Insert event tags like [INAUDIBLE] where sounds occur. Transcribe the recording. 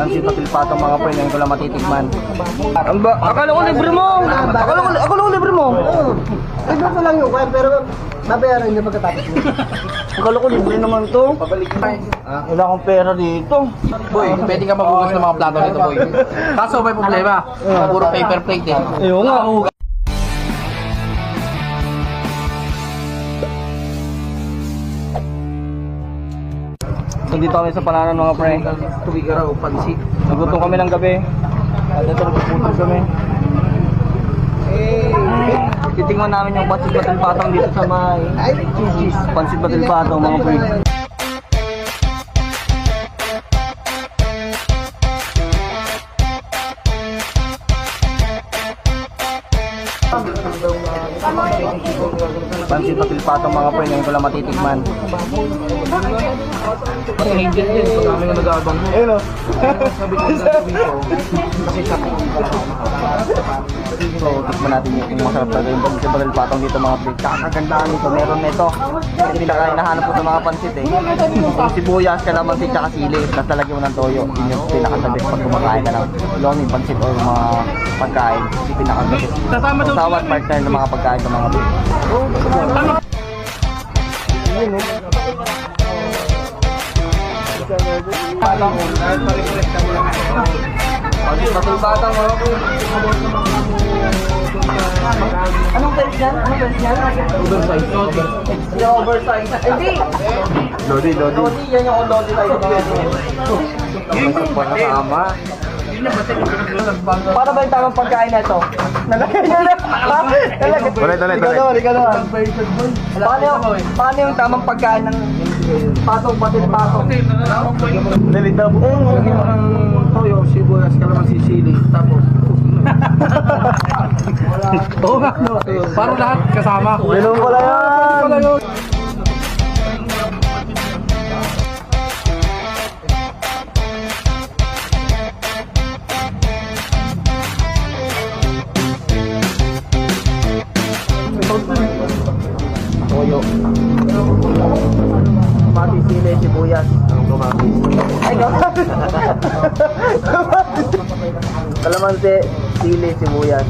Pansit at tilpatong mga pre, ngayon ko lang matitikman. Ang ba? Akala ko libre mo! Akala ko, akala ko libre mo! Libre ko lang yung wire, pero babayaran niyo pagkatapos mo. [LAUGHS] Akala ko libre naman to. Wala akong pera dito. Boy, pwede ka maghugas ng mga plato nito, boy. [LAUGHS] Kaso may problema. Puro paper plate eh. Ayun nga. Nandito kami sa palanan mga pre. Tubig ka raw, pansit. Nagutom kami ng gabi. At ito nagpuputol kami. Titingnan namin yung pansit batil patong dito sa may. Pansit batil patong mga pre. Pansit batil patong mga pre, ngayon ko lang matitikman. Angel din, pag kami nga nag-aabang mo. Ayun o. Sabi ko sa sabi ko, kasi sa So, tikman natin yung masarap talaga yung pansit batil patong dito mga pre. Kakagandaan nito, meron nito. Yung pinaka hinahanap ko sa mga pansit eh. Yung sibuyas, kalamansi, tsaka sili. Tapos talagyan mo ng toyo. Yun yung pinakasabit pag kumakain ka ng lomi, pansit o yung mga pagkain. Yung pinakasabit. Kasama daw Sawat partner ng mga pagkain sa mga pre. Ayun eh. Pansit batil patong mga pre. Anong size yan? Anong size yan? oversize. Yung oversize. Hindi! Lodi, lodi. Lodi, yan yung lodi tayo. Yung pa nakama. Para ba yung tamang pagkain na ito? Nalagay na na. Nalagay. Ulit, ulit, Ikaw ulit. naman, ikaw naman. Paano yung, paano yung tamang pagkain ng patong patil patong? Nalita po. Ang toyo, sibuyas, kalamansi, sili, tapos [LAUGHS] Oo nga, no. Parang lahat kasama. Ganun pala yan. Pala yun. Pati sili, sibuyas. Ay, kamatis. Kalamansi, sili, sibuyas.